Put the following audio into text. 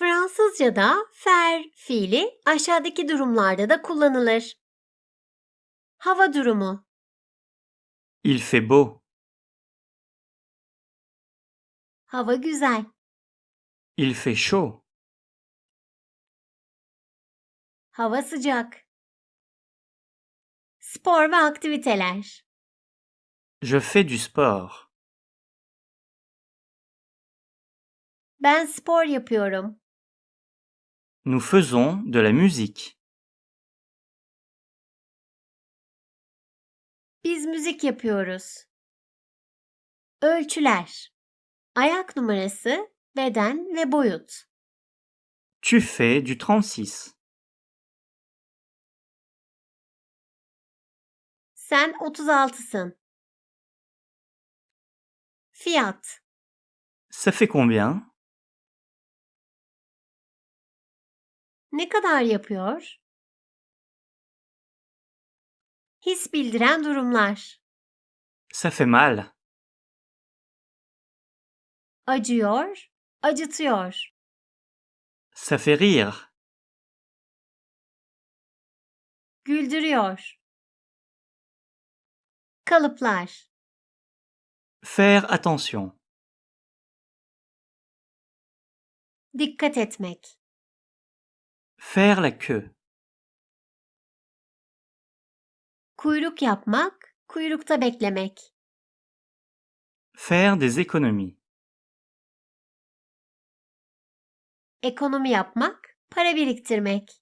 Fransızca'da faire fiili aşağıdaki durumlarda da kullanılır. Hava durumu, Il fait beau. hava güzel, Il fait chaud. hava sıcak. Spor ve aktiviteler. Je fais du sport. Ben spor yapıyorum. Nous faisons de la musique. Biz müzik yapıyoruz. Ölçüler. Ayak numarası, beden ve boyut. Tu fais du 36. Sen 36'sın. Fiyat. Ça fait combien Ne kadar yapıyor? His bildiren durumlar. Ça fait mal. Acıyor, acıtıyor. Ça fait rire. Güldürüyor. Kalıplar. Faire attention. Dikkat etmek. Faire la queue. Kuyruk yapmak, kuyrukta beklemek. Faire des économies. Ekonomi yapmak, para biriktirmek.